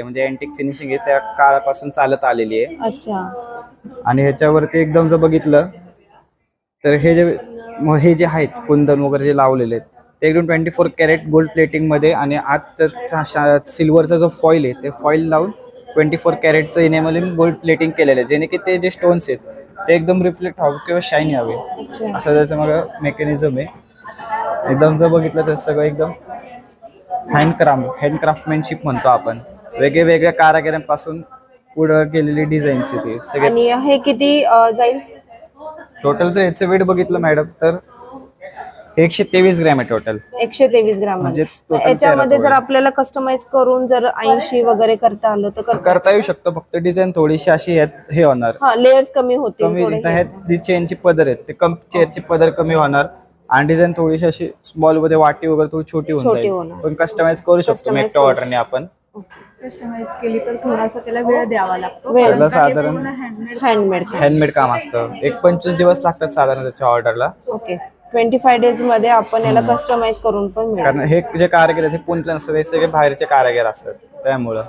म्हणजे antique finishing आहे त्या काळापासून चालत आलेली आहे. अच्छा. आणि ह्याच्यावरती एकदम जर बघितलं तर हे जे म- हे जे आहेत कुंदन वगैरे जे लावलेले आहेत ते एकदम ट्वेंटी फोर कॅरेट गोल्ड प्लेटिंगमध्ये आणि आत सिल्वरचा जो फॉईल आहे ते फॉईल लावून ट्वेंटी फोर कॅरेटचं इनेमलिंग गोल्ड प्लेटिंग केलेलं आहे. जेणे की ते जे स्टोन्स आहेत ते एकदम रिफ्लेक्ट व्हावं किंवा शाईनी हवे. अच्छा. असं त्याचं मग मेकॅनिझम आहे. एकदम जर बघितलं तर सगळं एकदम हँडक्राफ्ट हँडक्राफ्टमॅनशिप म्हणतो आपण. वेगळ्या वेगळ्या कारागिरांपासून पुढं केलेली डिझाईन्स आहे ते सगळे आणि हे किती अ, जाईल? टोटल जर याचं वेट बघितलं मॅडम तर एकशे तेवीस ग्रॅम आहे टोटल एकशे तेवीस ग्राम म्हणजे याच्यामध्ये जर. आपल्याला कस्टमाइज करून जर ऐंशी वगैरे करता आलं तर करता करता येऊ शकतं फक्त डिझाईन थोडीशी अशी यात हे होणार. हा लेयर्स कमी होतील कमी थोडे. ह्यात जी चेनची पदर आहेत ते कम चेअरची पदर कमी होणार. आणि डिझाईन थोडीशी अशी स्मॉलमध्ये वाटी वगैरे थोडी छोटी होऊन छोटी जाईल. होणार. पण कस्टमाइज करू शकतो Customize करू ऑर्डरने आपण. कस्टमाइज केली तर थोडासा त्याला वेळ द्यावा लागतो. वेळ. कारण त्याला का हे साधारण- पूर्ण handmade हँडमेड हँडमेड काम. असतं. एक पंचवीस दिवस लागतात साधारण त्याच्या ऑर्डरला ओके ट्वेंटी फाय डेजमध्ये आपण याला कस्टमाइज करून पण मिळेल. कारण हे जे कारागीर आहेत हे पुण्यातले नसतात हे सगळे बाहेरचे कारागीर असतात त्यामुळं.